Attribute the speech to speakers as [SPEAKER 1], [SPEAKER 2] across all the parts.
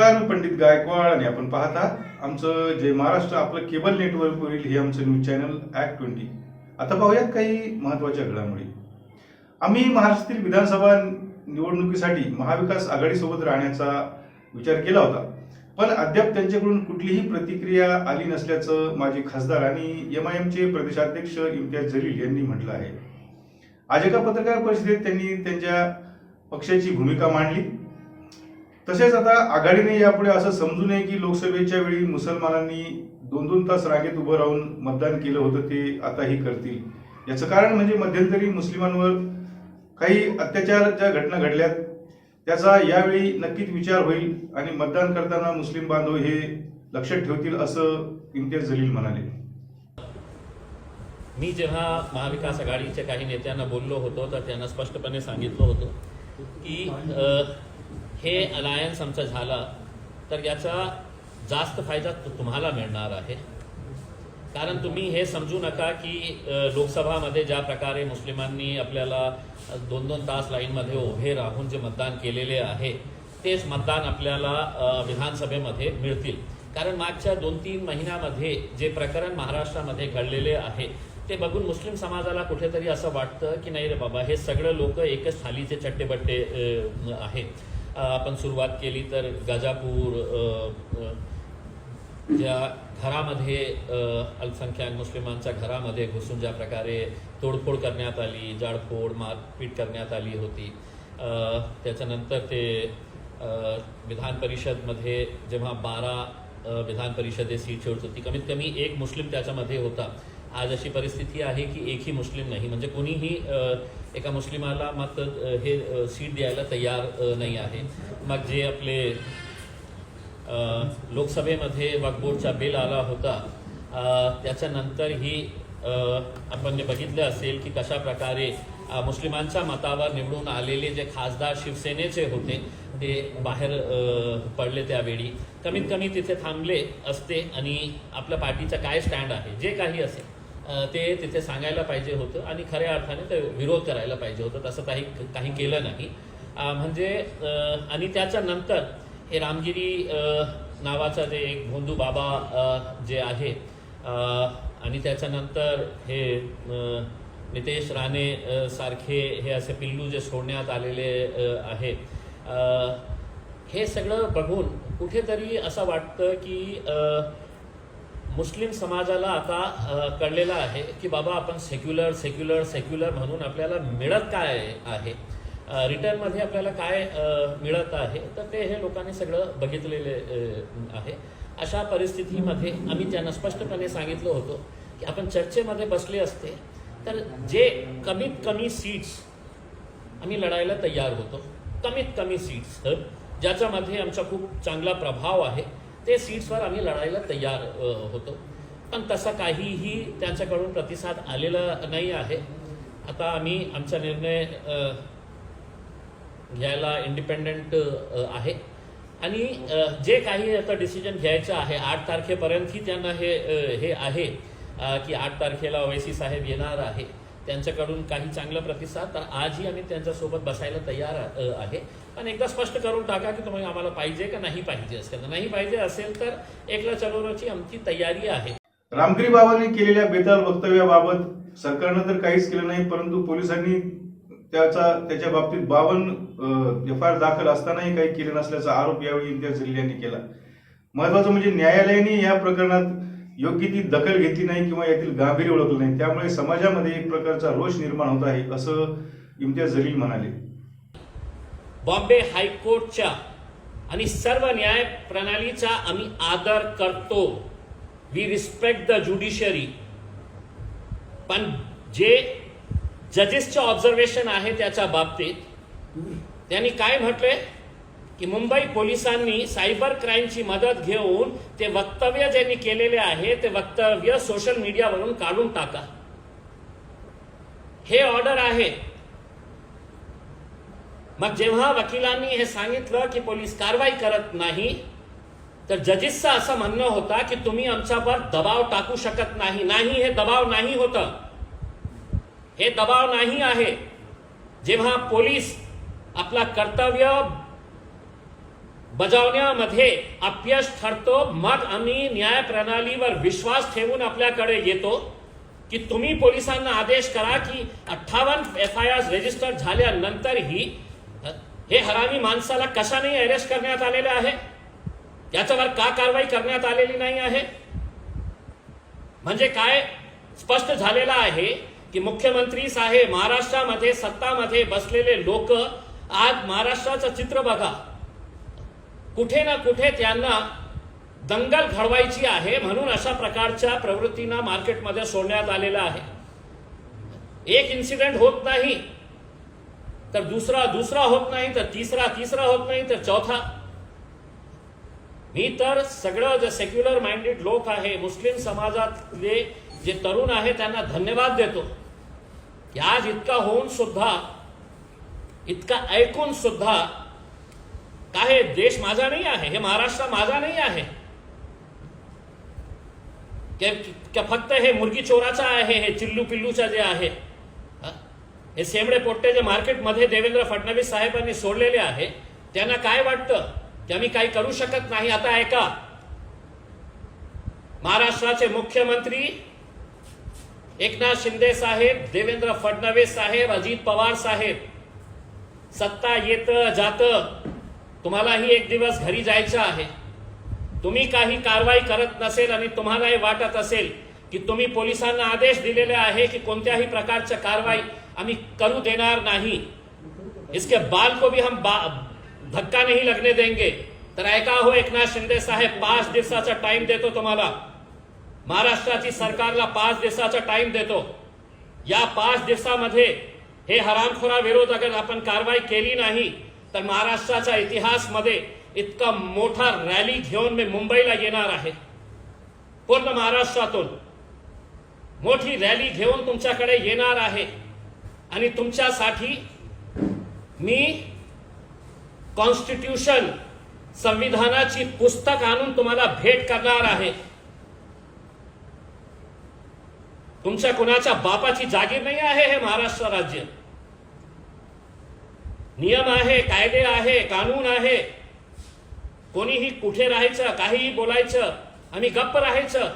[SPEAKER 1] नमस्कार पंडित गायकवाड आणि आपण पाहता आमचं जे महाराष्ट्र आपलं केबल नेटवर्कवरील हे आमचं न्यूज चॅनल ॲक्ट ट्वेंटी आता पाहूयात काही महत्त्वाच्या घडामोडी. आम्ही महाराष्ट्रातील विधानसभा निवडणुकीसाठी महाविकास आघाडीसोबत राहण्याचा विचार केला होता. पण अद्याप त्यांच्याकडून कुठलीही प्रतिक्रिया आली नसल्याचं माजी खासदार आणि एम आय एमचे प्रदेशाध्यक्ष इम्तियाज जलील यांनी म्हटलं आहे. आज एका पत्रकार परिषदेत त्यांनी त्यांच्या पक्षाची भूमिका मांडली. तसेच आता आघाडीने यापुढे असं समजू नये की लोकसभेच्या वेळी मुसलमानांनी दोन दोन तास रांगेत उभं राहून मतदान केलं होतं ते आताही करतील. याचं कारण म्हणजे मध्यंतरी मुस्लिमांवर काही अत्याचार ज्या घटना घडल्यात त्याचा यावेळी नक्कीच विचार होईल आणि मतदान करताना मुस्लिम बांधव हे लक्षात ठेवतील असं इम्तियाज जलील म्हणाले.
[SPEAKER 2] मी जेव्हा महाविकास आघाडीच्या काही नेत्यांना बोललो होतो तर त्यांना स्पष्टपणे सांगितलं होतं की हे अलायन्स आमचं झालं तर याचा जास्त फायदा तुम्हाला मिळणार आहे. कारण तुम्ही हे समजू नका की लोकसभामध्ये ज्या प्रकारे मुस्लिमांनी आपल्याला दोन दोन तास लाईनमध्ये उभे राहून जे मतदान केलेले आहे तेच मतदान आपल्याला विधानसभेमध्ये मिळतील. कारण मागच्या दोन तीन महिन्यामध्ये जे प्रकरण महाराष्ट्रामध्ये घडलेले आहे ते बघून मुस्लिम समाजाला कुठेतरी असं वाटतं की नाही रे बाबा हे सगळं लोक एकच थालीचे चट्टेबट्टे आहेत आहे. आपण सुरुवात केली तर गाजापूर ज्या घरामध्ये अल्पसंख्याक मुस्लिमांच्या घरामध्ये घुसून ज्या प्रकारे तोडफोड करण्यात आली जाळफोड मारपीट करण्यात आली होती त्याच्यानंतर ते विधान परिषदमध्ये जेव्हा बारा विधान परिषदे सीट होत होती कमीत कमी एक मुस्लिम त्याच्यामध्ये होता. आज अशी परिस्थिती आहे की एकही मुस्लिम नाही. म्हणजे कोणीही एका मुस्लिमाला मात्र हे सीट द्यायला तयार नाही आहे. मग जे आपले लोकसभेमध्ये वाकबोर्डचा बिल आला होता त्याच्यानंतरही आपण जे बघितलं असेल की कशा प्रकारे मुस्लिमांच्या मतावर निवडून आलेले जे खासदार शिवसेनेचे होते ते बाहेर पडले त्यावेळी. कमीत कमी तिथे थांबले असते आणि आपल्या पार्टीचा काय स्टँड आहे जे काही असेल. ते तिथे सांगायला पाहिजे होतं आणि खऱ्या अर्थाने ते विरोध करायला पाहिजे होतं तसं काही काही केलं नाही. म्हणजे आणि त्याच्यानंतर हे रामगिरी नावाचा जे एक भोंदू बाबा जे आहे आणि त्याच्यानंतर हे नितेश राणे सारखे हे असे पिल्लू जे सोडण्यात आलेले आहेत आहे. हे सगळं बघून कुठेतरी असं वाटतं की मुस्लिम समाजाला आता कळलेलं आहे की बाबा आपण सेक्युलर सेक्युलर सेक्युलर म्हणून आपल्याला मिळत काय आहे? रिटर्नमध्ये आपल्याला काय मिळत आहे? तर ते हे लोकांनी सगळं बघितलेले आहे. अशा परिस्थितीमध्ये आम्ही त्यांना स्पष्टपणे सांगितलं होतं की आपण चर्चेमध्ये बसले असते तर जे कमीत कमी सीट्स आम्ही लढायला तयार होतो कमीत कमी सीट्स ज्याच्यामध्ये आमचा खूप चांगला प्रभाव आहे. ते सीट्सवर आम्ही लढायला तयार होतो. पण तसा काहीही त्यांच्याकडून प्रतिसाद आलेला नाही आहे. आता आम्ही आमचा निर्णय घ्यायला इंडिपेंडंट आहे. आणि जे काही आता डिसिजन घ्यायचं आहे आठ तारखेपर्यंतही त्यांना हे हे आहे की आठ तारखेला ओवैसी साहेब येणार आहे. त्यांच्याकडून काही चांगला प्रतिसाद तर आजही आम्ही त्यांच्यासोबत बसायला तयार आहे. पण एकदा स्पष्ट करून टाका की तुम्ही आम्हाला पाहिजे का नाही पाहिजे असेल. तर नाही पाहिजे असेल तर एकला चलोराची आमची तयारी आहे.
[SPEAKER 1] रामगिरी बाबांनी केलेल्या बेताल वक्तव्याबाबत सरकारनं तर काहीच केलं नाही परंतु पोलिसांनी त्याचा त्याच्या बाबतीत बावन्न एफ आय आर दाखल असतानाही काही केलं नसल्याचा आरोप यावेळी इम्तियाज जलील यांनी केला. महत्वाचं म्हणजे न्यायालयाने या प्रकरणात योग्य ती दखल घेतली नाही किंवा यातील गांभीर्य ओळखलं नाही. त्यामुळे समाजामध्ये एक प्रकारचा रोष निर्माण होत आहे असं इम्तियाज जलील म्हणाले.
[SPEAKER 2] बॉम्बे हायकोर्टच्या आणि सर्व न्याय प्रणालीचा आम्ही आदर करतो. वी रिस्पेक्ट द ज्युडिशरी पण जे जजेसचं ऑब्झर्वेशन आहे त्याच्या बाबतीत त्यांनी काय म्हटलंय? की मुंबई पोलिसांनी सायबर क्राईमची मदत घेऊन ते वक्तव्य ज्यांनी केलेले आहे ते वक्तव्य सोशल मीडियावरून काढून टाका. हे ऑर्डर आहे. मग जेव्हा वकिलांनी हे सांगितलं की पोलीस कारवाई करत नाही तर जजेसचं असं म्हणणं होता की तुम्ही आमच्यावर दबाव टाकू शकत नाही. नाही हे दबाव नाही होतं. हे दबाव नाही आहे. जेव्हा पोलीस आपला कर्तव्य बजावण्यामध्ये अपयश ठरतो मग आम्ही न्याय प्रणालीवर विश्वास ठेवून आपल्याकडे येतो की तुम्ही पोलिसांना आदेश करा की अठ्ठावन्न एफ आय आर रजिस्टर झाल्यानंतरही हे हरामी माणसाला कशाने अरेस्ट करण्यात आलेले आहे? याच्यावर का कारवाई करण्यात आलेली नाही आहे? म्हणजे काय स्पष्ट झालेलं आहे की मुख्यमंत्री साहेब महाराष्ट्रामध्ये सत्तामध्ये बसलेले लोक आज महाराष्ट्राचं चित्र बघा. कुठे ना कुठे त्यांना दंगल घडवायची आहे म्हणून अशा प्रकारच्या प्रवृत्तींना मार्केटमध्ये सोडण्यात आलेलं आहे. एक इन्सिडेंट होत नाही. तर दुसरा दुसरा होत नाही तर तिसरा तिसरा होत नाही तर चौथा. मी तर सगळं जे सेक्युलर माइंडेड लोक आहे मुस्लिम समाजातले जे तरुण आहे त्यांना धन्यवाद देतो. की आज इतका होऊन सुद्धा इतका ऐकून सुद्धा काय देश माझा नाही आहे हे महाराष्ट्र माझा नाही आहे. फक्त हे मुर्गी चोराचा आहे हे चिल्लू पिल्लूचा जे आहे हे सेमडे पोट्टे जे मार्केटमध्ये देवेंद्र फडणवीस साहेबांनी सोडलेले आहे त्यांना काय वाटतं? की आम्ही काही करू शकत नाही? आता ऐका. महाराष्ट्राचे मुख्यमंत्री एकनाथ शिंदे साहेब देवेंद्र फडणवीस साहेब अजित पवार साहेब. सत्ता येत जात. तुम्हालाही एक दिवस घरी जायचं आहे. तुम्ही काही कारवाई करत नसेल आणि तुम्हालाही वाटत असेल की तुम्ही पोलिसांना आदेश दिलेले आहे की कोणत्याही प्रकारच्या कारवाई आम्ही करू देणार नाही. इसके बाल को भी हम बा- धक्का नाही लगने देंगे। तर ऐका हो एकनाथ शिंदे साहेब पाच दिवसाचा टाइम देतो तुम्हाला। महाराष्ट्राची सरकारला पाच दिवसाचा टाइम देतो। या पाच दिवसामध्ये हे हरामखोरा विरोध अगर आपण कारवाई केली नाही तर महाराष्ट्राच्या इतिहासमध्ये इतका मोठा रॅली घेऊन मी मुंबईला येणार आहे. पूर्ण महाराष्ट्रातून मोठी रॅली घेऊन तुमच्याकडे येणार आहे. आणि तुमच्यासाठी मी कॉन्स्टिट्यूशन संविधानाची पुस्तक आणून तुम्हाला भेट करणार आहे. तुमच्या कुणाच्या बापाची जागीर नाही आहे हे महाराष्ट्र राज्य. नियम आहे कायदे आहे कानून आहे. कोणीही कुठे राहायचं काहीही बोलायचं आणि गप्प राहायचं.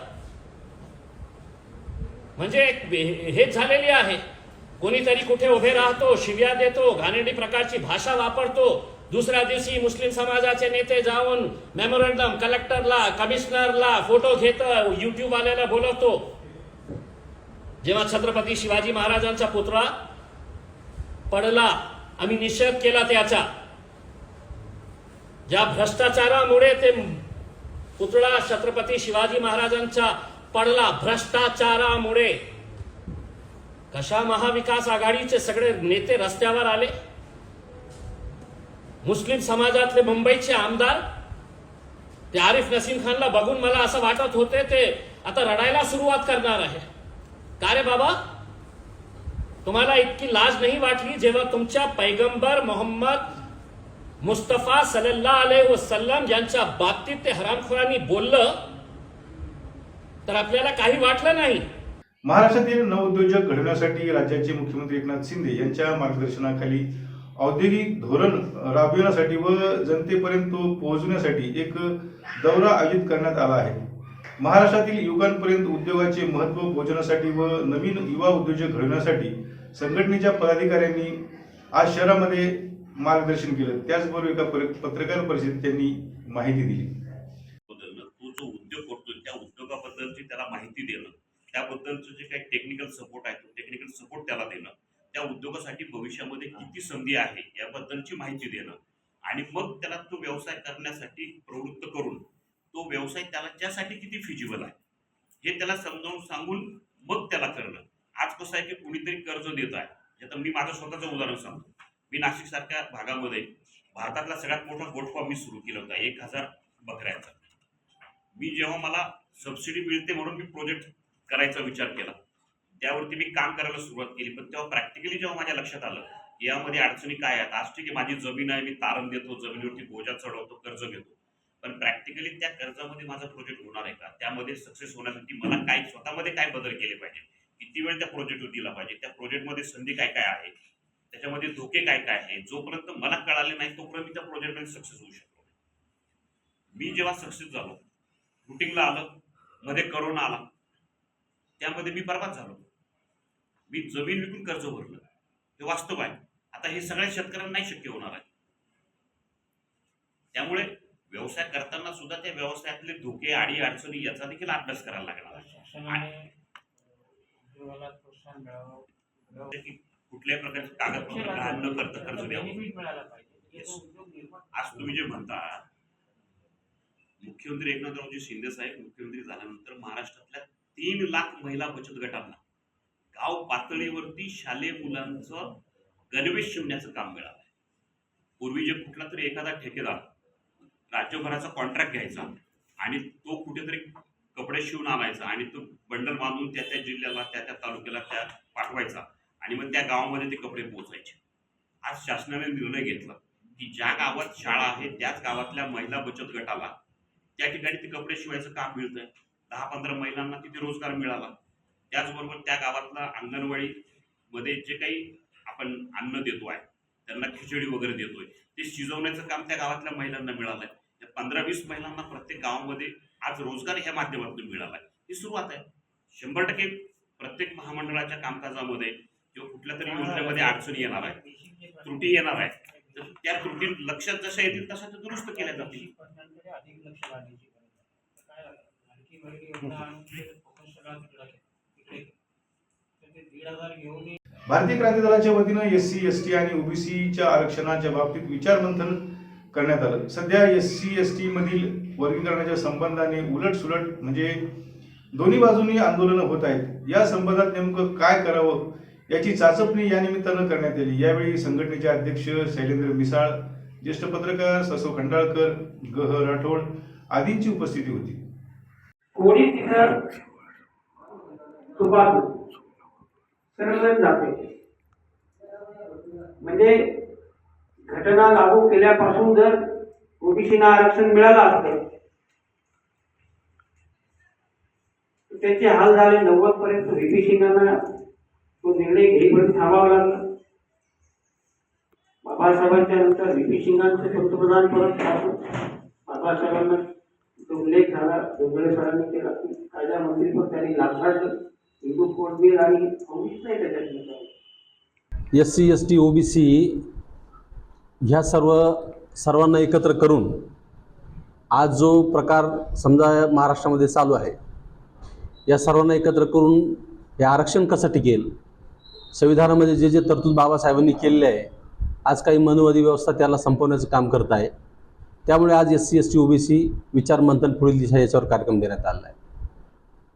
[SPEAKER 2] म्हणजे हे- हेच झालेली आहे. कोणीतरी कुठे उभे राहतो शिव्या देतो घाणेरडी प्रकारची भाषा वापरतो. दुसऱ्या दिवशी मुस्लिम समाजाचे नेते जाऊन मेमोरंडम कलेक्टरला कमिशनरला फोटो घेत युट्यूबवाल्याला बोलवतो. जेव्हा छत्रपती शिवाजी महाराजांचा पुतळा पडला आम्ही निषेध केला त्याचा. ज्या भ्रष्टाचारामुळे ते पुतळा छत्रपती शिवाजी महाराजांचा पडला भ्रष्टाचारामुळे. कशा महाविकास आघाडीचे सगळे नेते रस्त्यावर आले? मुस्लिम समाजातले मुंबईचे आमदार ते आरिफ नसीम खानला बघून मला असं वाटत होते ते आता रडायला सुरुवात करणार आहे. का रे बाबा? तुम्हाला इतकी लाज नाही वाटली जेव्हा तुमच्या पैगंबर मोहम्मद मुस्तफा सल्ला अले वसलम यांच्या बाबतीत ते हरामखोरांनी बोललं? तर आपल्याला काही वाटलं नाही.
[SPEAKER 1] महाराष्ट्रातील नवउद्योजक घडवण्यासाठी राज्याचे मुख्यमंत्री एकनाथ शिंदे यांच्या मार्गदर्शनाखाली औद्योगिक धोरण राबविण्यासाठी व जनतेपर्यंत तो पोहोचवण्यासाठी एक दौरा आयोजित करण्यात आला आहे. महाराष्ट्रातील युवकांपर्यंत उद्योगाचे महत्त्व पोहोचवण्यासाठी व नवीन युवा उद्योजक घडवण्यासाठी संघटनेच्या पदाधिकाऱ्यांनी आज शहरामध्ये मार्गदर्शन केलं. त्याचबरोबर एका पत्रकार परिषदेत त्यांनी माहिती दिली.
[SPEAKER 3] तो जो उद्योग करतो त्या उद्योगाबद्दलची त्याला माहिती देणं. त्याबद्दलचं जे काही टेक्निकल सपोर्ट आहे तो टेक्निकल सपोर्ट त्याला देणं. त्या उद्योगासाठी भविष्यामध्ये किती संधी आहे याबद्दलची माहिती देणं. आणि मग त्याला तो व्यवसाय करण्यासाठी प्रवृत्त करून तो व्यवसाय त्याला त्यासाठी किती फिजिबल आहे हे त्याला समजावून सांगून मग त्याला करणं. आज कसं आहे की कुणीतरी कर्ज देत आहे. आता मी माझं स्वतःचं उदाहरण सांगतो. मी नाशिक सारख्या भागामध्ये भारतातला सगळ्यात मोठा गोठवा मी सुरू केला होता एक हजार बकऱ्यांचा. मी जेव्हा मला सबसिडी मिळते म्हणून मी प्रोजेक्ट करायचा विचार केला. त्यावरती मी काम करायला सुरुवात केली. पण तेव्हा प्रॅक्टिकली जेव्हा माझ्या लक्षात आलं यामध्ये अडचणी काय आहेत? आज ठीक आहे माझी जमीन आहे मी तारण देतो जमिनीवरती बोजा चढवतो कर्ज घेतो. पण प्रॅक्टिकली त्या कर्जामध्ये माझा प्रोजेक्ट होणार आहे का? त्यामध्ये सक्सेस होण्यासाठी मला काय स्वतःमध्ये काय बदल केले पाहिजे? किती वेळ त्या प्रोजेक्टवर दिला पाहिजे? त्या प्रोजेक्टमध्ये संधी काय काय आहे? त्याच्यामध्ये धोके काय काय आहे? जोपर्यंत मला कळाले नाही तोपर्यंत मी त्या प्रोजेक्टमध्ये सक्सेस होऊ शकतो मी जेव्हा सक्सेस झालो रुटीनला आलं मध्ये करोना आला त्यामध्ये मी बर्बाद झालो. मी जमीन विकून कर्ज भरलं. हे वास्तव आहे. आता हे सगळ्या शेतकऱ्यांना नाही शक्य होणार आहे. त्यामुळे व्यवसाय करताना सुद्धा त्या व्यवसायातले धोके आडी अडचणी याचा देखील अभ्यास करायला लागणार आहे. कुठल्याही प्रकारचे कागदपत्र न करता कर्ज द्यावं आज तुम्ही जे म्हणता मुख्यमंत्री एकनाथरावजी शिंदे साहेब मुख्यमंत्री झाल्यानंतर महाराष्ट्रातल्या तीन लाख महिला बचत गटांना. गाव पातळीवरती शालेय मुलांचं गणवेश शिवण्याचं काम मिळालं. पूर्वी जे कुठला तरी एखादा ठेकेदार राज्यभराचा कॉन्ट्रॅक्ट घ्यायचा आणि तो कुठेतरी कपडे शिवून आणायचा आणि तो बंडल बांधून त्या त्या जिल्ह्याला त्या त्या तालुक्याला त्या पाठवायचा आणि मग त्या गावामध्ये ते कपडे पोहोचायचे. आज शासनाने निर्णय घेतला की ज्या गावात शाळा आहे त्याच गावातल्या महिला बचत गटाला त्या ठिकाणी ते कपडे शिवायचं काम मिळतंय. दहा पंधरा महिलांना तिथे रोजगार मिळाला त्याचबरोबर त्या गावातला अंगणवाडी मध्ये जे काही आपण अन्न देतो आहे त्यांना खिचडी वगैरे देतोय ते शिजवण्याचं काम त्या गावातल्या महिलांना मिळालंय. त्या पंधरा वीस महिलांना प्रत्येक गावामध्ये आज रोजगार ह्या माध्यमातून मिळालाय. ही सुरुवात आहे. शंभर टक्के प्रत्येक महामंडळाच्या कामकाजामध्ये किंवा कुठल्या तरी योजनेमध्ये अडचणी येणार आहे त्रुटी येणार आहे तर त्या त्रुटी लक्षात जशा येतील तशा त्या दुरुस्त केल्या जातील.
[SPEAKER 1] भारतीय क्रांती दलाच्या वतीनं एस सी एस टी आणि ओबीसीच्या आरक्षणाच्या बाबतीत विचारमंथन करण्यात आलं. सध्या एस सी एस टी मधील वर्गीकरणाच्या संबंधाने उलट सुलट म्हणजे दोन्ही बाजूनी आंदोलनं होत आहेत. या संबंधात नेमकं काय करावं याची चाचपणी या निमित्तानं करण्यात आली. यावेळी संघटनेचे अध्यक्ष शैलेंद्र मिसाळ ज्येष्ठ पत्रकार ससो खंडाळकर गह राठोड आदींची उपस्थिती होती.
[SPEAKER 4] कोणी तिथं सुपात सर्वजण जाते. म्हणजे घटना लागू केल्यापासून जर ओबीसीना आरक्षण मिळालं असतं तर त्याचे हाल झाले नव्वद पर्यंत व्हीपी सिंगांना तो निर्णय घेईपर्यंत थांबावं लागलं. बाबासाहेबांच्या नंतर व्हीपी सिंगांचं पंतप्रधान परत बाबासाहेबांना तो उल्लेख झाला डोंगरे सरांनी केला. की कायदा मंत्री पण त्यांनी लाभार्थी हिंदू कोडबीर आणि काँग्रेस नाही त्याच्यात
[SPEAKER 5] S C S T O B C ह्या सर्व सर्वांना एकत्र करून आज जो प्रकार समजा महाराष्ट्रामध्ये चालू आहे या सर्वांना एकत्र करून हे आरक्षण कसं टिकेल? संविधानामध्ये जे जे तरतूद बाबासाहेबांनी केलेले आहे आज काही मनुवादी व्यवस्था त्याला संपवण्याचं काम करत आहे त्यामुळे आज S C S T O B C विचार मंथन पुढील दिशा याच्यावर कार्यक्रम देण्यात आला आहे.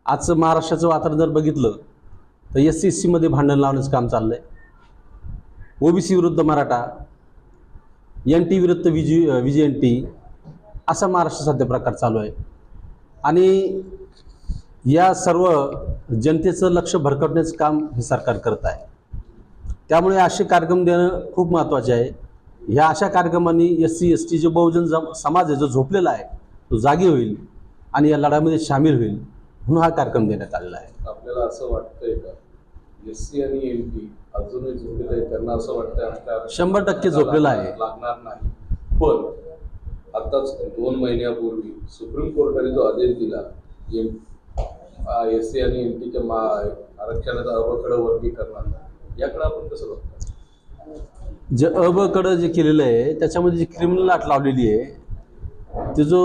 [SPEAKER 5] आजचं महाराष्ट्राचं वातावरण जर बघितलं तर एस सी एस सीमध्ये भांडण लावण्याचं काम चाललं आहे ओबीसी विरुद्ध मराठा एन टी विरुद्ध विजी विजी एन टी असा महाराष्ट्र सध्या प्रकार चालू आहे. आणि या सर्व जनतेचं लक्ष भरकटण्याचं काम हे सरकार करत आहे. त्यामुळे असे कार्यक्रम देणं खूप महत्त्वाचे आहे. ह्या अशा कार्यक्रमांनी एस सी एस टी जे बहुजन समाज आहे जो झोपलेला आहे तो जागी होईल आणि या लढ्यामध्ये सामील होईल म्हणून हा कार्यक्रम देण्यात आलेला आहे.
[SPEAKER 6] आपल्याला असं वाटतंय का? एस सी आणि एन टी अजूनही झोपलेलं आहे त्यांना असं आरक्षणाला
[SPEAKER 5] शंभर टक्के झोपलेलं आहे.
[SPEAKER 6] लागणार नाही. पण आताच दोन महिन्यापूर्वी सुप्रीम कोर्टाने जो आदेश दिला एम एस सी आणि एन टीच्या मा आरक्षणाचा अवकडं वर्गीकरणाचा याकडे आपण कसं बघतो?
[SPEAKER 5] जे अबकडं जे केलेलं आहे त्याच्यामध्ये जी क्रिमिनल अट लावलेली आहे ते जो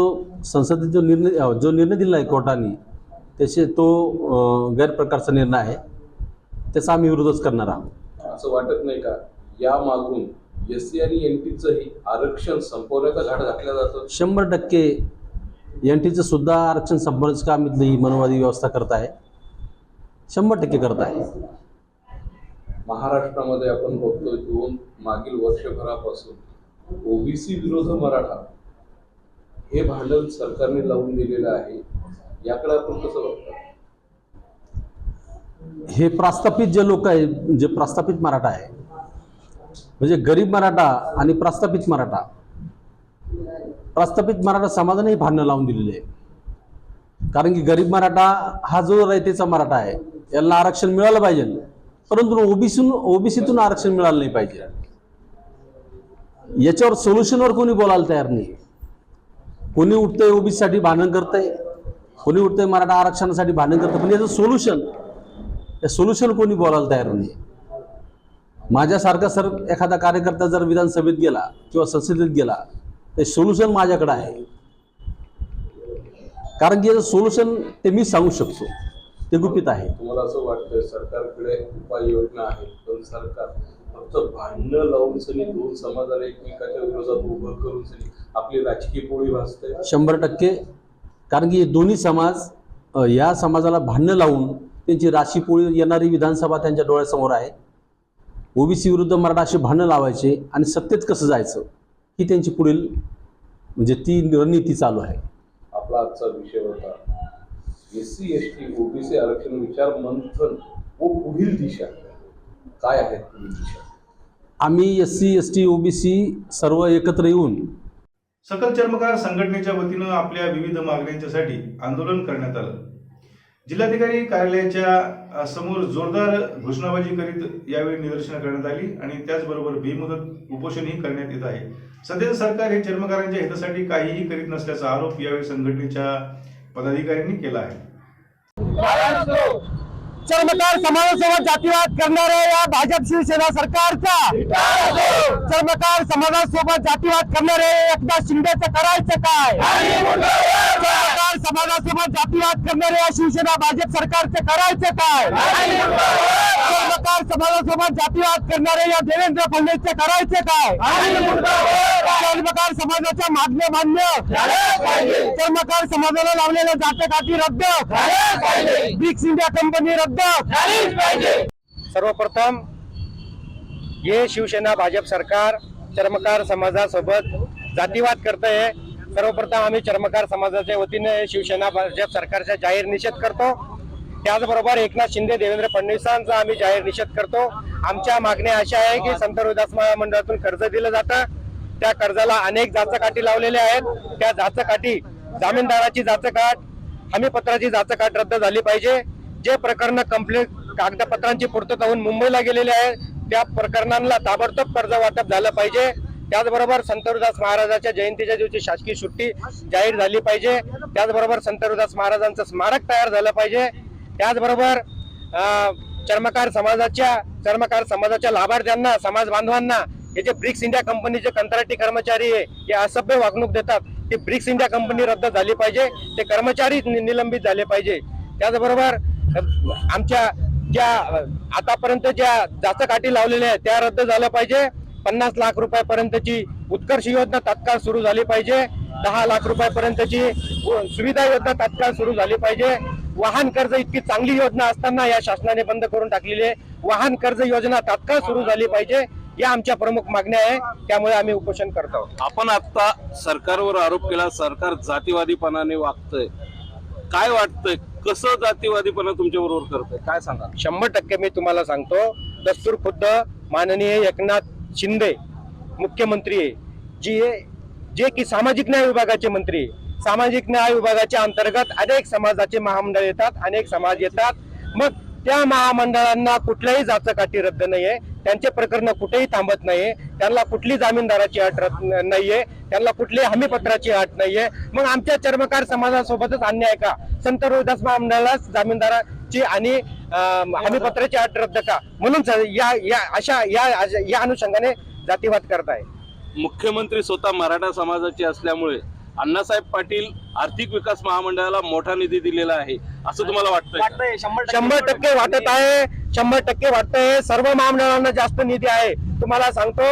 [SPEAKER 5] संसदेत जो निर्णय जो निर्णय दिला आहे कोर्टाने त्याचे तो गैरप्रकारचा निर्णय आहे. त्याचा आम्ही विरोधच करणार आहोत.
[SPEAKER 6] असं वाटत नाही का? या मागून एस सी आणि एन टीचंही आरक्षण संपवण्याचा घाट घातला जातो?
[SPEAKER 5] शंभर टक्के एन टीचं सुद्धा आरक्षण संपवण्याचं काम इथली ही मनोवादी व्यवस्था करत आहे. शंभर टक्के करत आहे.
[SPEAKER 6] महाराष्ट्रामध्ये आपण बघतोय दोन मागील वर्षभरापासून ओबीसी विरोध मराठा हे भांडण सरकारने लावून दिलेलं आहे. याकडे आपण कसं बघतो?
[SPEAKER 5] हे प्रस्थापित जे लोक आहे जे प्रस्थापित मराठा आहे म्हणजे गरीब मराठा आणि प्रस्थापित मराठा. प्रस्थापित मराठा समाजाने हे भांडणं लावून दिलेले आहे कारण की गरीब मराठा हा जो रयतेचा मराठा आहे याला आरक्षण मिळालं पाहिजे. परंतु ओबीसी ओबीसीतून आरक्षण मिळालं नाही पाहिजे. याच्यावर सोल्युशनवर कोणी बोलायला तयार नाही. कोणी उठतंय ओबीसीसाठी भांडण करतंय कोणी उठतंय मराठा आरक्षणासाठी भांडण करतं पण याचं सोल्युशन या सोल्युशन कोणी बोलायला तयार नाही. माझ्यासारखा सर एखादा कार्यकर्ता जर विधानसभेत गेला किंवा संसदेत गेला ते सोल्युशन माझ्याकडे आहे. कारण की याचं सोल्युशन ते मी सांगू शकतो. ते गुपित आहे.
[SPEAKER 6] तुम्हाला असं वाटतंय सरकारकडे उपाययोजना आहेत पण सरकार फक्त भांडणं लावून सनी दोन समाजाला एकमेकाच्या विरोधात उभं करून सनी आपली राजकीय पोळी भासते
[SPEAKER 5] शंभर टक्के. कारण की दोन्ही समाज या समाजाला भांडणं लावून त्यांची राशी पोळी येणारी विधानसभा त्यांच्या डोळ्यासमोर आहे. ओबीसी विरुद्ध मराठा असे भांडणं लावायचे आणि सत्तेत कसं जायचं ही त्यांची पुढील म्हणजे ती रणनीती चालू आहे.
[SPEAKER 6] आपला आजचा विषय होता. S C S T OBC आरक्षण विचार मंथन व पुढील दिशा काय आहेत पुढील दिशा?
[SPEAKER 5] आम्ही S C S T OBC सर्व एकत्र येऊन
[SPEAKER 1] सकल चर्मकार संघटनेच्या वतीनं आपल्या विविध मागण्यांच्यासाठी आंदोलन करण्यात आलं. जिल्हाधिकारी कार्यालयाच्या समोर जोरदार घोषणाबाजी करीत यावेळी निदर्शनं करण्यात आली आणि त्याचबरोबर बेमुदत उपोषणही करण्यात येत आहे. सध्याचं सरकार हे चर्मकारांच्या हितासाठी काहीही करीत नसल्याचा आरोप यावेळी संघटनेच्या पदाधिकाऱ्यांनी केला आहे.
[SPEAKER 7] चर्मकार समाजासोबत जातीवाद करणाऱ्या या भाजप शिवसेना सरकारचा चर्मकार समाजासोबत जातीवाद करणारे एकनाथ शिंदेचं करायचं काय? चर्मकार समाजासोबत जातीवाद करणारे या शिवसेना भाजप सरकारचं करायचं काय? चर्मकार समाजासोबत जातीवाद करणारे या देवेंद्र फडणवीसचं करायचं काय? चर्मकार समाजाच्या मागण्या मान्य. चर्मकार समाजाला लावलेल्या जातकाठी रद्द. ब्रिक्स इंडिया कंपनी रद्द सर्वप्रथम हे शिवसेना भाजप सरकार चर्मकार समाजासोबत जातीवाद करत आहे सर्वप्रथम आम्ही चर्मकार समाजाच्या वतीने शिवसेना भाजप सरकारचा जाहीर निषेध करतो. त्याचबरोबर एकनाथ शिंदे देवेंद्र फडणवीसांचा आम्ही जाहीर निषेध करतो. आमच्या मागण्या अशा आहे की संत रोहिदास महामंडळातून कर्ज दिलं जातं. त्या कर्जाला अनेक जाचकाठी लावलेल्या आहेत. त्या जाचकाठी जामीनदाराची जाचकाठ हमीपत्राची जाचकाठ रद्द झाली पाहिजे. जे प्रकरण कंप्लेंट कागदपत्रांची पूर्तता होऊन मुंबईला गेलेले आहे त्या प्रकरणांना ताबडतोब कर्ज वाटप झालं पाहिजे. त्याचबरोबर संत रुदास महाराजाच्या जयंतीच्या दिवशी शासकीय सुट्टी जाहीर झाली पाहिजे. त्याचबरोबर संत रुदास महाराजांचं स्मारक तयार झालं पाहिजे. त्याचबरोबर चर्मकार समाजाच्या चर्मकार समाजाच्या लाभार्थ्यांना समाज बांधवांना हे जे ब्रिक्स इंडिया कंपनीचे कंत्राटी कर्मचारी आहे हे असभ्य वागणूक देतात. ते ब्रिक्स इंडिया कंपनी रद्द झाली पाहिजे. ते कर्मचारी नि- निलंबित झाले पाहिजे. त्याचबरोबर आमच्या ज्या आतापर्यंत ज्या जाचकाठी लावलेल्या आहेत त्या रद्द झाल्या पाहिजे. पन्नास लाख रुपयापर्यंतची उत्कर्ष योजना तात्काळ सुरू झाली पाहिजे. दहा लाख रुपयापर्यंतची सुविधा योजना तात्काळ सुरू झाली पाहिजे. वाहन कर्ज इतकी चांगली योजना असताना या शासनाने बंद करून टाकलेली आहे. वाहन कर्ज योजना तात्काळ सुरू झाली पाहिजे या आमच्या प्रमुख मागण्या आहे. त्यामुळे आम्ही उपोषण करत आहोत.
[SPEAKER 8] आपण आता सरकारवर आरोप केला सरकार जातीवादीपणाने वागतंय. काय वाटतंय? कसं जातीवादीपणा तुमच्या बरोबर करतंय? काय सांगा
[SPEAKER 7] शंभर टक्के मी तुम्हाला सांगतो दस्तूर खुद्द माननीय एकनाथ शिंदे मुख्यमंत्री आहे. जी जे की सामाजिक न्याय विभागाचे मंत्री आहे. सामाजिक न्याय विभागाच्या अंतर्गत अनेक समाजाचे महामंडळ येतात अनेक समाज येतात. मग त्या महामंडळांना कुठल्याही जाचकाठी रद्द नाहीये. त्यांचे प्रकरण कुठेही थांबत नाहीये. त्यांना कुठली जामीनदाराची अट रद्द नाहीये. त्यांना कुठली हमीपत्राची अट नाहीये. मग आमच्या चर्मकार समाजासोबतच अन्याय का? संत रोहिदास महामंडळाला जामीनदाराची आणि हमीपत्राची अट रद्द का? म्हणून या या अशा या या अनुषंगाने जातीवाद करताय.
[SPEAKER 8] मुख्यमंत्री स्वतः मराठा समाजाचे असल्यामुळे अण्णासाहेब पाटील आर्थिक विकास महामंडळाला मोठा निधी दिलेला आहे. असं तुम्हाला वाटतंय
[SPEAKER 7] शंभर टक्के वाटत आहे शंभर टक्के वाटतंय. सर्व महामंडळांना जास्त निधी आहे. तुम्हाला सांगतो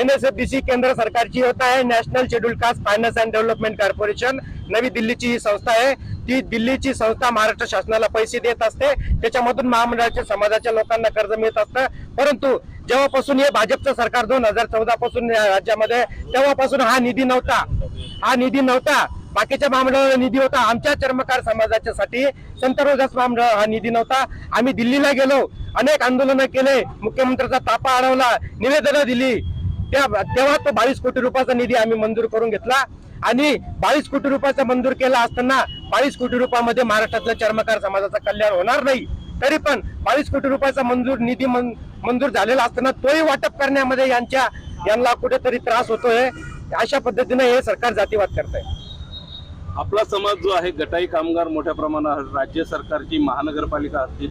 [SPEAKER 7] एनएसएफडीसी केंद्र सरकारची होत आहे national schedule caste finance and development corporation नवी दिल्लीची ही संस्था आहे. ती दिल्लीची संस्था महाराष्ट्र शासनाला पैसे देत असते. त्याच्यामधून महामंडळाच्या समाजाच्या लोकांना कर्ज मिळत असतं. परंतु जेव्हापासून हे भाजपचं सरकार दोन हजार चौदा पासून या राज्यामध्ये तेव्हापासून हा निधी नव्हता. हा निधी नव्हता. बाकीच्या महामंडळाला निधी होता. आमच्या चर्मकार समाजाच्यासाठी संत रोहिदास महामंडळ हा निधी नव्हता. आम्ही दिल्लीला गेलो. अनेक आंदोलनं केले. मुख्यमंत्र्यांचा तापा अडवला. निवेदनं दिली. त्या तेव्हा तो बावीस कोटी रुपयाचा निधी आम्ही मंजूर करून घेतला. आणि बावीस कोटी रुपयाचा मंजूर केला असताना बावीस कोटी रुपयामध्ये महाराष्ट्रातल्या चर्मकार समाजाचं कल्याण होणार नाही. तरी पण बावीस कोटी रुपयाचा मंजूर निधी मंजूर झालेला असताना तोही वाटप करण्यामध्ये यांच्या यांना कुठेतरी त्रास होतोय. अशा पद्धतीने हे सरकार जातीवाद करत आहे
[SPEAKER 8] आपला समाज जो आहे गटाई कामगार मोठ्या प्रमाणात राज्य सरकारची महानगरपालिका असतील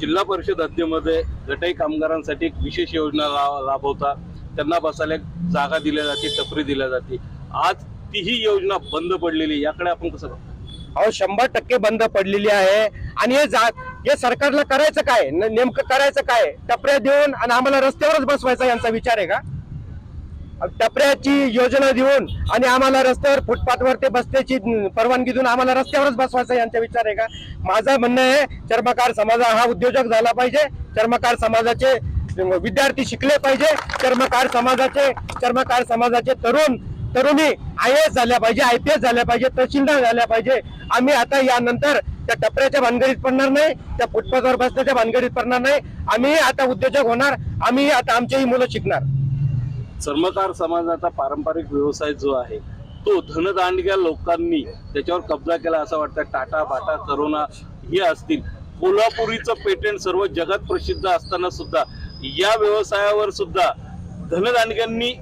[SPEAKER 8] जिल्हा परिषद हद्दीमध्ये गटाई कामगारांसाठी एक विशेष योजना राबवता त्यांना बसायला जागा दिल्या जाते टपरी दिल्या जाते. आज तीही योजना बंद पडलेली याकडे आपण कसं बघतो?
[SPEAKER 7] अहो शंभर टक्के बंद पडलेली आहे. आणि हे जा हे सरकारला करायचं काय? नेमकं करायचं काय? टपऱ्या देऊन आणि आम्हाला रस्त्यावरच बसवायचा यांचा विचार आहे का? टपऱ्याची योजना देऊन आणि आम्हाला रस्त्यावर फुटपाथवर ते बसण्याची परवानगी देऊन आम्हाला रस्त्यावरच बसवायचा यांचा विचार आहे का? माझं म्हणणं आहे चर्मकार समाज हा उद्योजक झाला पाहिजे चर्मकार समाजाचे विद्यार्थी शिकले पाहिजे चर्मकार समाजाचे चर्मकार समाजाचे तरुण तरुणी आय एस झाल्या पाहिजे आय पी एस झाल्या पाहिजे तहसीलदार झाल्या पाहिजे. आम्ही आता यानंतर त्या टपऱ्याच्या भानगडीत पडणार नाही त्या फुटपाथवर बसण्याच्या भानगडीत पडणार नाही. आम्ही आता उद्योजक होणार आम्ही आता आमचीही मुलं शिकणार.
[SPEAKER 8] चर्मकार समाजाचा पारंपरिक व्यवसाय जो आहे तो धनदांडग्या लोकांनी त्याच्यावर कब्जा केला असं वाटतं. टाटा बाटा करोना हे असतील. कोल्हापुरीचं पेटंट सर्व जगात प्रसिद्ध असताना सुद्धा या व्यवसायावर सुद्धा धनदांडग्यांनी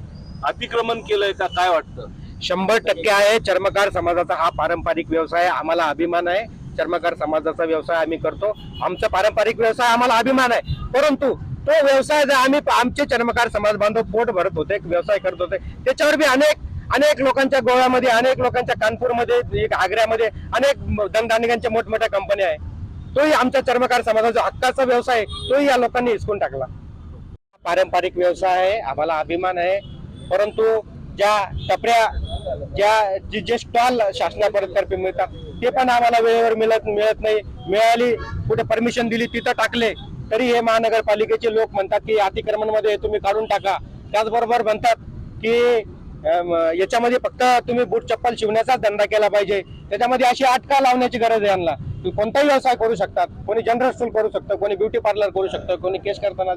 [SPEAKER 8] अतिक्रमण केलंय का? काय वाटतं?
[SPEAKER 7] शंभर टक्के आहे. चर्मकार समाजाचा हा पारंपरिक व्यवसाय आम्हाला अभिमान आहे. चर्मकार समाजाचा व्यवसाय आम्ही करतो. आमचा पारंपरिक व्यवसाय आम्हाला अभिमान आहे. परंतु तो व्यवसाय जर आम्ही आमचे चर्मकार समाज बांधव पोट भरत होते व्यवसाय करत होते त्याच्यावर बी अनेक अनेक लोकांच्या गोव्यामध्ये अनेक लोकांच्या कानपूरमध्ये एक आग्र्यामध्ये अनेक धनधान्यांच्या मोठमोठ्या कंपन्या आहे तोही आमच्या चर्मकार समाजाचा हक्काचा व्यवसाय आहे, तोही या लोकांनी हिसकून टाकला. पारंपरिक व्यवसाय आहे आम्हाला अभिमान आहे. परंतु ज्या टपऱ्या ज्या जे जे स्टॉल शासनातर्फे मिळतात ते पण आम्हाला वेळेवर मिळत मिळत नाही. मिळाली कुठे परमिशन दिली तिथं टाकले. तरी हे महानगरपालिकेचे लोक म्हणतात की अतिक्रमणमध्ये तुम्ही काढून टाका. त्याचबरोबर म्हणतात की याच्यामध्ये फक्त तुम्ही बूट चप्पल शिवण्याचाच धंदा केला पाहिजे. त्याच्यामध्ये अशी अटका लावण्याची गरज आहे यांना. तुम्ही कोणताही व्यवसाय करू शकतात. कोणी जनरल स्टोर करू शकतो कोणी ब्युटी पार्लर करू शकतं कोणी केस करताना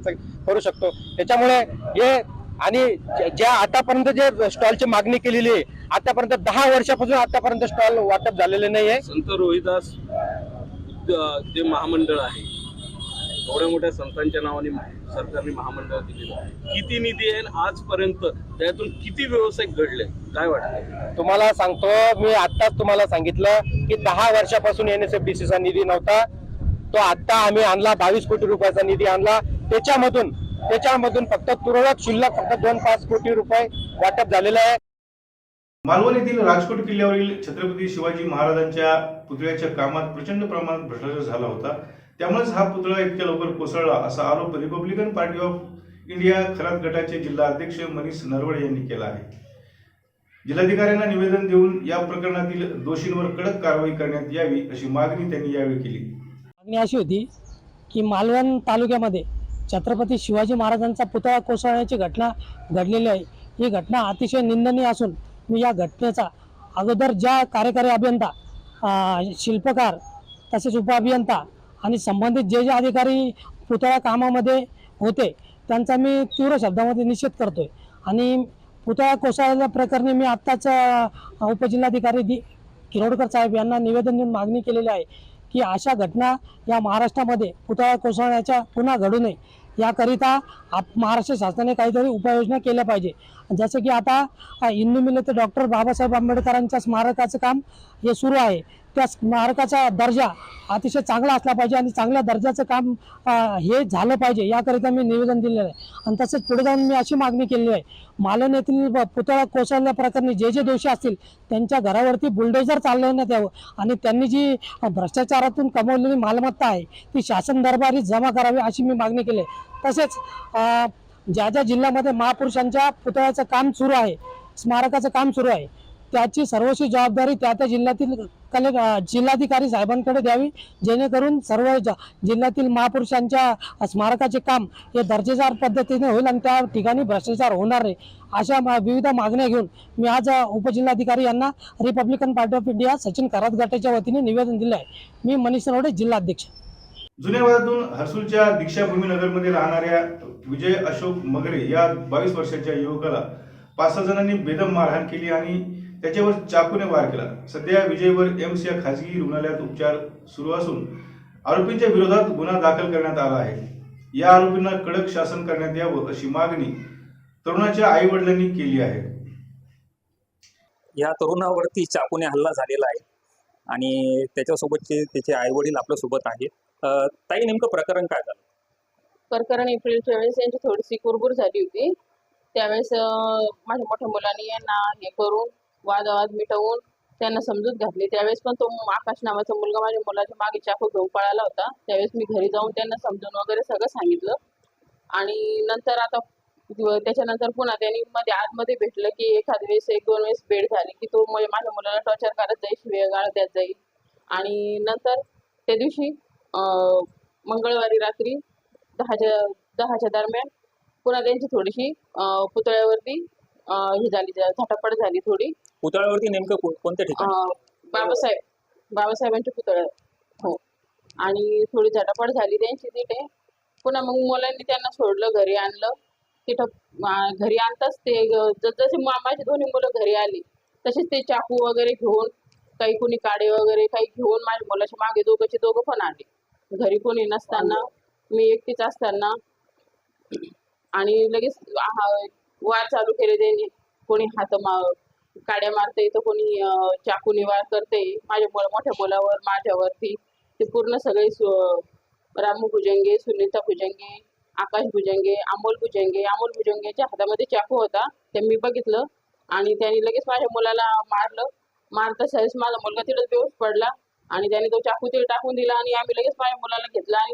[SPEAKER 7] करू शकतो. त्याच्यामुळे हे आणि ज्या- ज्या आतापर्यंत जे स्टॉलची मागणी केलेली आहे आतापर्यंत दहा वर्षापासून आतापर्यंत स्टॉल वाटप झालेले नाहीये.
[SPEAKER 8] संत रोहिदास जे महामंडळ आहे एवढ्या मोठ्या संतांच्या नावाने सरकारने महामंडळ दिलेलं किती निधी आहे आजपर्यंत त्यातून किती व्यवसाय घडले? काय वाटतं
[SPEAKER 7] तुम्हाला सांगतो मी आत्ताच तुम्हाला सांगितलं की दहा वर्षापासून एन एस एफ चा निधी नव्हता. तो आता आम्ही आणला बावीस कोटी रुपयाचा निधी आणला. त्याच्यामधून त्याच्यामधून फक्त तुरळक शिल्लक फक्त दोन पाच कोटी रुपये वाटप झालेलं आहे.
[SPEAKER 1] मालवण येथील राजकोट किल्ल्यावरील छत्रपती शिवाजी महाराजांच्या पुतळ्याच्या कामात प्रचंड प्रमाणात भ्रष्टाचार झाला होता. त्यामुळेच हा पुतळा इतक्या लवकर कोसळला असा आरोप republican party of India Kharat गटाचे जिल्हा अध्यक्ष मनीष नरवडे यांनी केला आहे. जिल्हाधिकाऱ्यांना निवेदन देऊन या प्रकरणातील दोषींवर कडक कारवाई करण्यात यावी अशी मागणी त्यांनी यावेळी केली.
[SPEAKER 9] मागणी अशी होती की मालवण तालुक्यामध्ये छत्रपती शिवाजी महाराजांचा पुतळा कोसळण्याची घटना घडलेली आहे. ही घटना अतिशय निंदनीय असून मी या घटनेचा अगोदर ज्या कार्यकारी अभियंता शिल्पकार तसेच उपअभियंता आणि संबंधित जे जे अधिकारी पुतळा कामामध्ये होते त्यांचा मी तीव्र शब्दामध्ये निषेध करतो आहे आणि पुतळा कोसळल्या प्रकरणी मी आत्ताच उपजिल्हाधिकारी दि किरोडकर साहेब यांना निवेदन देऊन मागणी केलेली आहे की अशा घटना या महाराष्ट्रामध्ये पुतळा कोसळण्याच्या पुन्हा घडू नये. याकरिता आप महाराष्ट्र शासनाने काहीतरी उपाययोजना केल्या पाहिजे. जसं की आता अ, हिंदू मिलत डॉक्टर बाबासाहेब आंबेडकरांच्या स्मारकाचं काम हे सुरू आहे. त्या स्मारकाचा दर्जा अतिशय चांगला असला पाहिजे आणि चांगल्या दर्जाचं काम हे झालं पाहिजे याकरिता मी निवेदन दिलेलं आहे. आणि तसंच पुढे जाऊन मी अशी मागणी केलेली आहे. मालन येथील पुतळा कोसळल्या प्रकरणी जे जे दोषी असतील त्यांच्या घरावरती बुलडोझर चालवण्यात यावं आणि त्यांनी जी भ्रष्टाचारातून कमवलेली मालमत्ता आहे ती शासन दरबारी जमा करावी अशी मी मागणी केली आहे. तसेच ज्या ज्या जिल्ह्यामध्ये महापुरुषांच्या पुतळ्याचं काम सुरू आहे स्मारकाचं काम सुरू आहे त्याची सर्वस्वी जबाबदारी त्या त्या जिल्ह्यातील कले जिल्हाधिकारी साहेबांकडे द्यावी जेणेकरून सर्व जिल्ह्यातील महापुरुषांच्या स्मारकाचे काम हे दर्जेदार पद्धतीने होईल आणि त्या ठिकाणी भ्रष्टाचार होणार नाही. अशा विविध मागण्या घेऊन मी आज उपजिल्हाधिकारी यांना republican party of India Sachin Kharat गटाच्या वतीने निवेदन दिलं आहे. मी मनीष नवडे जिल्हाध्यक्ष.
[SPEAKER 1] जुन्या वादातून हर्सूलच्या दीक्षाभूमी नगरमध्ये राहणाऱ्या विजय अशोक मगरे या बावीस वर्षाच्या युवकाला पाच सहा जणांनी बेदम मारहाण केली आणि त्याच्यावर चाकूने वार केला. सध्या विजयवर एम्स या खासगी रुग्णालयात उपचार सुरू असून आरोपींच्या विरोधात गुन्हा दाखल करण्यात आला आहे. या आरोपींना कडक शासन करण्यात यावं अशी मागणी तरुणाच्या आई वडिलांनी केली आहे.
[SPEAKER 10] या तरुणावरती चाकूने हल्ला झालेला आहे आणि त्याच्यासोबतचे त्याचे आई वडील आपल्यासोबत आहेत. अ, ताई नेमकं प्रकरण काय झालं?
[SPEAKER 11] प्रकरण एप्रिलच्या वेळेस यांची थोडीशी कुरबुर झाली होती. त्यावेळेस माझ्या मोठ्या मुलांनी यांना हे करून वादवाद मिटवून त्यांना समजूत घातली. त्यावेळेस पण तो आकाश नावाचा मुलगा माझ्या मुलाच्या मागे चाकू घेऊन पळाला होता. त्यावेळेस मी घरी जाऊन त्यांना समजून वगैरे सगळं सांगितलं. आणि नंतर आता त्याच्यानंतर पुन्हा त्यांनी मध्ये आतमध्ये भेटलं की एखाद वेळेस एक दोन वेळेस बेड झाली की तो म्हणजे माझ्या मुलाला टॉर्चर करत जाईल शिवेगाळ देत जाईल. आणि नंतर त्या दिवशी मंगळवारी रात्री दहाच्या दहाच्या दरम्यान पुन्हा त्यांची थोडीशी पुतळ्यावरती ही झाली झटापट झाली थोडी.
[SPEAKER 10] पुतळ्यावरती नेमकं को- कोणत्या ठिकाणी?
[SPEAKER 11] अं, बाबासाहेब बाबासाहेबांचे पुतळ्या हो. आणि थोडी झटापट झाली त्यांची तिथे. पुन्हा मग मुलांनी त्यांना सोडलं घरी आणलं. तिथं अं, घरी आणताच ते ग- जसजसे मा- माझी दोन्ही मुलं घरी आली तसेच ते चाकू वगैरे घेऊन काही कोणी काडे वगैरे काही घेऊन माझ्या मुलाच्या मागे दोघंचे दोघं पण आले. घरी कोणी नसताना मी एकटीच असताना. आणि लगेच हा- वार चालू केले त्यांनी. कोणी हात मा काड्या मारते तर कोणी चाकू चाकूने वार करते माझ्या मोठ्या मुलावर माझ्यावरती ते पूर्ण सगळे सु- रामू भुजंगे सुनीता भुजंगे आकाश भुजंगे अमोल भुजंगे अमोल भुजंगेच्या हातामध्ये चाकू होता ते मी बघितलं आणि त्यांनी लगेच माझ्या मुलाला मारलं. मारता सहज माझा मुलगा तिथंच बेहोश पडला आणि त्याने तो चाकू तिथे टाकून दिला आणि आम्ही लगेच माझ्या मुलाला घेतला आणि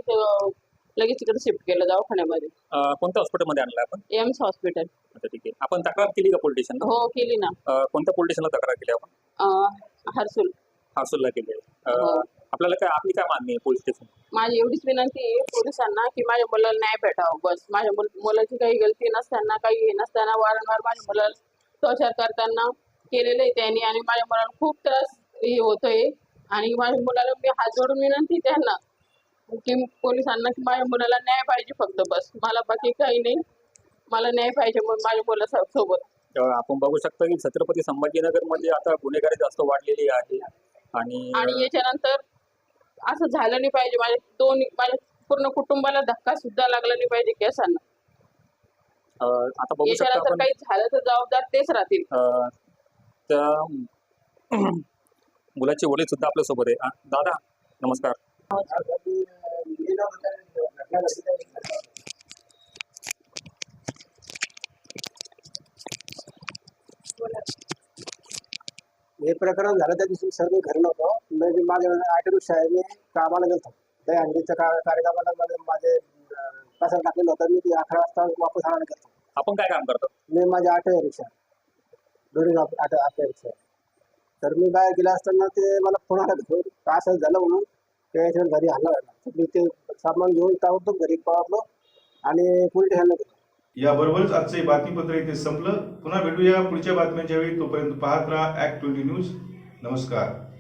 [SPEAKER 11] लगेच तिकडे शिफ्ट केलं दवाखान्यामध्ये.
[SPEAKER 10] अ, कोणत्या हॉस्पिटलमध्ये आणलं आपण?
[SPEAKER 11] AIIMS hospital.
[SPEAKER 10] अच्छा ठीक आहे. आपण तक्रार केली का पोलीस स्टेशनला
[SPEAKER 11] हो केली ना.
[SPEAKER 10] अ, कोणत्या पोलीस स्टेशनला तक्रार केली आपण?
[SPEAKER 11] अं, हर्सुल.
[SPEAKER 10] हासूलला केली आहे. अ,
[SPEAKER 11] हो.
[SPEAKER 10] आपल्याला काय आपली काय मागणी आहे पोलीस स्टेशन
[SPEAKER 11] माझी एवढीच विनंती आहे पोलिसांना की माझ्या मुलाला न्याय भेटावं. बस माझ्या मुल मुलाची काही गलती नसताना काही हे नसताना वारंवार माझ्या मुलाला टॉर्चर करताना केलेलं आहे त्यांनी आणि माझ्या मुलाला खूप त्रास हे होतोय. आणि माझ्या मुलाला मी हात जोडून विनंती आहे त्यांना की पोलिसांना की माझ्या मुलाला न्याय पाहिजे फक्त बस. मला बाकी काही नाही. मला न्याय पाहिजे मग माझ्या मुलासोबत. सोबत
[SPEAKER 10] आपण बघू शकता की छत्रपती संभाजीनगरमध्ये आता गुन्हेगारी जास्त वाढलेली आहे आणि
[SPEAKER 11] आणि याच्यानंतर असं झालं नाही पाहिजे. माझ्या दोन माझ्या पूर्ण कुटुंबाला धक्का सुद्धा लागला नाही पाहिजे केसांना.
[SPEAKER 10] अ, आता बघू शकता
[SPEAKER 11] याच्यानंतर
[SPEAKER 10] आपण.
[SPEAKER 11] काही झालं तर जबाबदार तेच राहतील.
[SPEAKER 10] अ, त्या मुलाचे वडील सुद्धा आपल्यासोबत आहे दादा नमस्कार.
[SPEAKER 7] हे प्रकरण झालं त्या दिवशी सर मी घरी नव्हतो. मी माझ्या आहे मी कामाला गेलो त्या का कार्यक्रमाला मध्ये माझे कसं टाकलेलं होतं. मी ती अकरा वाजता वापस आणायला गेलो
[SPEAKER 10] आपण काय काम करतो?
[SPEAKER 7] मी माझी ऑटो रिक्षा. दोन्ही ऑटो ऑटो रिक्षा. तर मी बाहेर गेला असताना ते मला फोन आला असं झालं म्हणून त्या घरी हल्ला झाला तर ते सामान घेऊन ताबडतोब घरी पळालो आणि पुढे स्टेशनला गेलो
[SPEAKER 1] याबरोबरच आजचं बातमीपत्र इथे संपलं. पुन्हा भेटूया पुढच्या बातम्यांच्या वेळी. तोपर्यंत पाहत राहा ऍक्ट ट्वेंटी न्यूज नमस्कार.